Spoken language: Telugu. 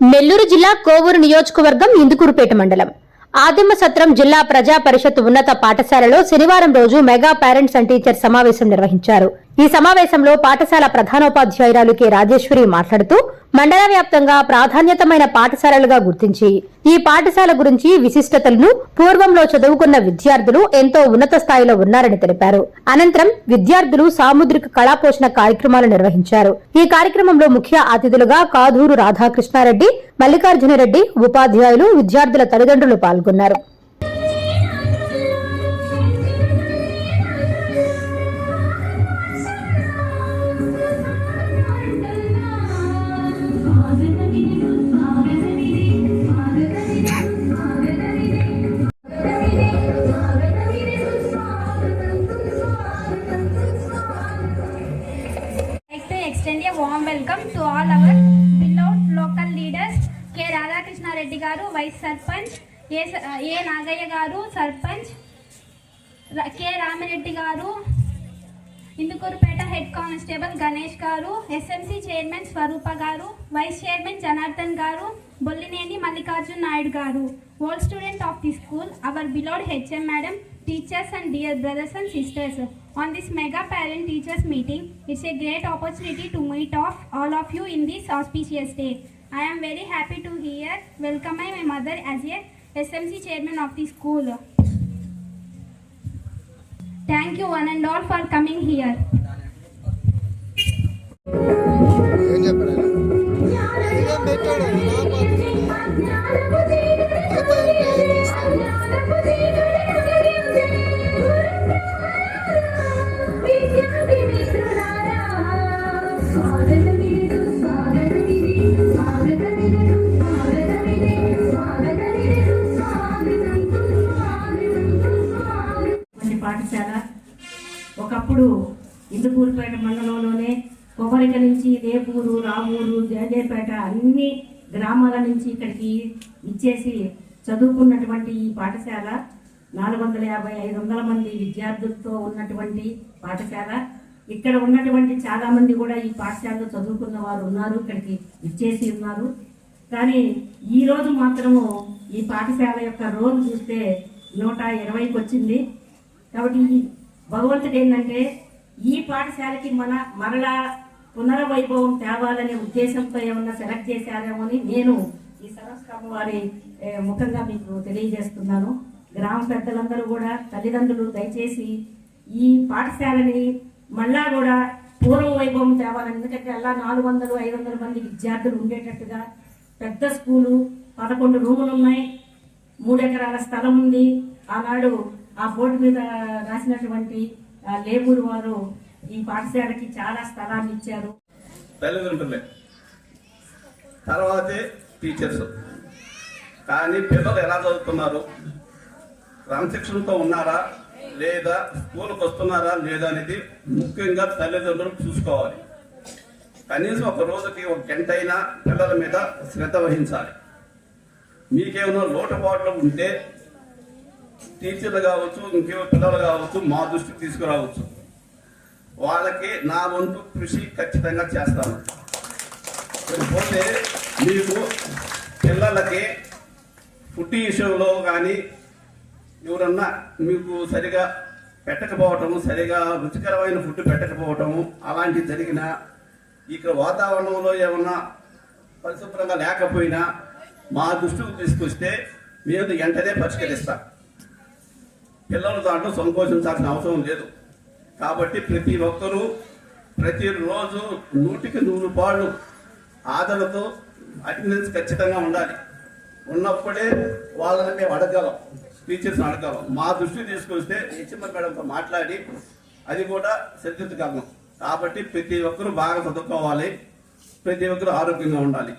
నెల్లూరు జిల్లా కోవూరు నియోజకవర్గం ఇందుకూరుపేట మండలం. ఆదిమసత్రం జిల్లా ప్రజా పరిషత్ ఉన్నత పాఠశాలలో శనివారం రోజు మెగా పేరెంట్స్ అండ్ టీచర్ సమావేశం నిర్వహించారు. ఈ సమావేశంలో పాఠశాల ప్రధానోపాధ్యాయురాలు కె. రాజేశ్వరి మాట్లాడుతూ మండల వ్యాప్తంగా ప్రాధాన్యతమైన పాఠశాలలుగా గుర్తించి ఈ పాఠశాల గురించి విశిష్టతలను పూర్వంలో చదువుకున్న విద్యార్థులు ఎంతో ఉన్నత స్థాయిలో ఉన్నారని తెలిపారు. అనంతరం విద్యార్థులు సాముద్రిక కళాపోషణ కార్యక్రమాలు నిర్వహించారు. ఈ కార్యక్రమంలో ముఖ్య అతిథులుగా కాధూరు రాధాకృష్ణారెడ్డి మల్లికార్జునరెడ్డి ఉపాధ్యాయులు విద్యార్థుల తల్లిదండ్రులు పాల్గొన్నారు. Warm welcome to all our village local leaders K Radhakrishna Reddy గారు వైస్ సర్పంచ్ ఏ నాగయ్య గారు సర్పంచ్ కె రామిరెడ్డి గారు ఇందుకూరుపేట హెడ్ కానిస్టేబుల్ గణేష్ గారు ఎస్ఎంసి చైర్మన్ స్వరూప గారు వైస్ చైర్మన్ జనార్దన్ గారు బొల్లినేని మల్లికార్జున్ నాయుడు గారు old student of the school our beloved HM madam teachers and dear brothers and sisters on this mega parent teachers meeting it's a great opportunity to meet off all of you in this auspicious day i am very happy to hear welcome my mother as a smc chairman of the school thank you one and all for coming here ఏం ఒకప్పుడు ఇందుకూరుపేట మండలంలోనే కొబ్బరిక నుంచి దేపూరు రామూరు జయదేపేట అన్ని గ్రామాల నుంచి ఇక్కడికి ఇచ్చేసి చదువుకున్నటువంటి ఈ పాఠశాల నాలుగు వందల యాభై ఐదు వందల మంది విద్యార్థులతో ఉన్నటువంటి పాఠశాల. ఇక్కడ ఉన్నటువంటి చాలామంది కూడా ఈ పాఠశాలలో చదువుకున్న వారు ఉన్నారు ఇక్కడికి ఇచ్చేసి ఉన్నారు. కానీ ఈ రోజు మాత్రము ఈ పాఠశాల యొక్క రోల్ చూస్తే నూట ఇరవైకి వచ్చింది. కాబట్టి భగవంతుడు ఏంటంటే ఈ పాఠశాలకి మన మరలా పునర్వైభవం తేవాలనే ఉద్దేశంతో ఏమన్నా సెలెక్ట్ చేశారేమో అని నేను ఈ సరస్కామ వారి ముఖంగా మీకు తెలియజేస్తున్నాను. గ్రామ పెద్దలందరూ కూడా తల్లిదండ్రులు దయచేసి ఈ పాఠశాలని మళ్ళా కూడా పూర్వ వైభవం తేవాలని ఎందుకంటే అలా నాలుగు వందలు ఐదు వందల మంది విద్యార్థులు ఉండేటట్టుగా పెద్ద స్కూలు పదకొండు రూములు ఉన్నాయి. మూడు ఎకరాల స్థలం ఉంది. ఆనాడు ఆ బోర్డు మీద రాసినటువంటి ఆ, లేబూరు వారు ఈ పాఠశాలకి చాలా స్థలాన్ని ఇచ్చారు. తల్లిదండ్రులే తర్వాతే టీచర్స్. కానీ పిల్లలు ఎలా చదువుతున్నారు? క్రమశిక్షణతో ఉన్నారా? లేదా స్కూల్కి వస్తున్నారా లేదా అనేది ముఖ్యంగా తల్లిదండ్రులు చూసుకోవాలి. కనీసం ఒక రోజుకి ఒక గంట అయినా పిల్లల మీద శ్రద్ధ వహించాలి. మీకేమైనా లోటుపాట్లు ఉంటే టీచర్లు కావచ్చు ఇంకేమో పిల్లలు కావచ్చు మా దృష్టికి తీసుకురావచ్చు. వాళ్ళకి నా వంతు కృషి ఖచ్చితంగా చేస్తాను. పోతే మీకు పిల్లలకి ఫుడ్ విషయంలో కానీ ఎవరన్నా మీకు సరిగా పెట్టకపోవటము సరిగా రుచికరమైన ఫుడ్ పెట్టకపోవటము అలాంటివి జరిగినా ఇక్కడ వాతావరణంలో ఏమన్నా పరిశుభ్రంగా లేకపోయినా మా దృష్టికి తీసుకొస్తే మేము వెంటనే పరిష్కరిస్తాం. పిల్లలు దాంట్లో సంకోచించాల్సిన అవసరం లేదు. కాబట్టి ప్రతి ఒక్కరూ ప్రతిరోజు నూటికి నూరు పాళ్ళు ఆదరణతో అటెండెన్స్ ఖచ్చితంగా ఉండాలి. ఉన్నప్పుడే వాళ్ళని మేము అడగలం టీచర్స్ని అడగలం మా దృష్టి తీసుకొస్తే హెచ్ఎంఆర్ మేడంతో మాట్లాడి అది కూడా సరిదిద్దగలం కాబట్టి ప్రతి ఒక్కరూ బాగా చదువుకోవాలి ప్రతి ఒక్కరూ ఆరోగ్యంగా ఉండాలి.